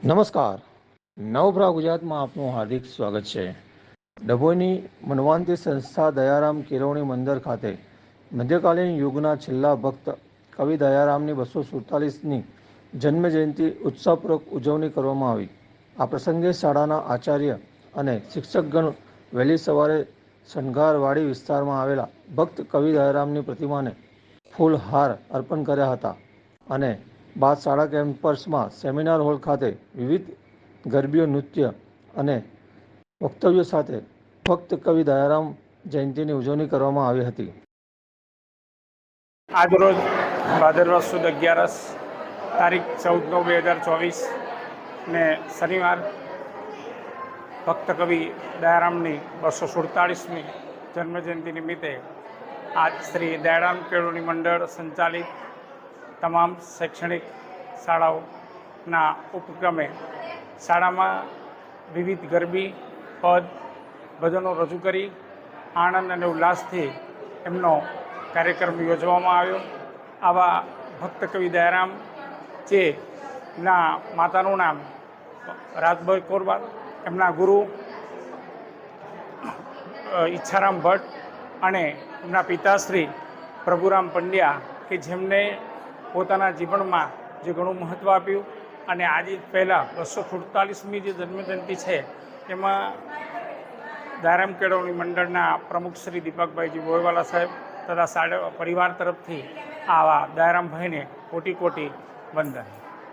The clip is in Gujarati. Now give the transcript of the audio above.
નમસ્કાર. નવભરા ગુજરાતમાં આપનું હાર્દિક સ્વાગત છે. ડભોઈની મનવાંતી સંસ્થા દયારામ કેળવણી મંદિર ખાતે મધ્યકાલીન યુગના છેલ્લા ભક્ત કવિ દયારામની બસો સુડતાલીસની જન્મજયંતિ ઉત્સાહપૂર્વક ઉજવણી કરવામાં આવી. આ પ્રસંગે શાળાના આચાર્ય અને શિક્ષકગણ વહેલી સવારે શણગારવાડી વિસ્તારમાં આવેલા ભક્ત કવિ દયારામની પ્રતિમાને ફૂલહાર અર્પણ કર્યા હતા અને બાદ શાળા કેમ્પસમાં સેમિનાર હોલ ખાતે વિવિધ ગરબીઓ, નૃત્ય અને વક્તવ્યો સાથે ભક્ત કવિ દયારામ જયંતિની ઉજવણી કરવામાં આવી હતી. આજરોજ ભાદરવા સુદ અગિયારસ તારીખ ચૌદ નવ બે હજાર ચોવીસ ને શનિવાર ભક્ત કવિ દયારામની બસો સુડતાળીસમી જન્મજયંતિ નિમિત્તે આજ શ્રી દયારામ કેળવણી મંડળ સંચાલિત તમામ શૈક્ષણિક શાળાઓના ઉપક્રમે શાળામાં વિવિધ ગરબી, પદ, ભજનો રજૂ કરી આનંદ અને ઉલ્લાસથી એમનો કાર્યક્રમ યોજવામાં આવ્યો. આવા ભક્ત કવિ દયારામ, જે ના માતાનું નામ રાજભાઈ કોરબાર એમના ગુરુ ઈચ્છારામ ભટ્ટ અને એમના પિતાશ્રી પ્રભુરામ પંડ્યા કે જેમને પોતાના જીવનમાં જે ઘણું મહત્ત્વ આપ્યું અને આજે પહેલાં બસો સુડતાલીસમી જે જન્મજયંતિ છે, એમાં દારામ કેળવણી મંડળના પ્રમુખ શ્રી દીપકભાઈજી બોયવાલા સાહેબ તથા સાડ, પરિવાર તરફથી આવા દયારામભાઈને કોટી કોટી વંદન.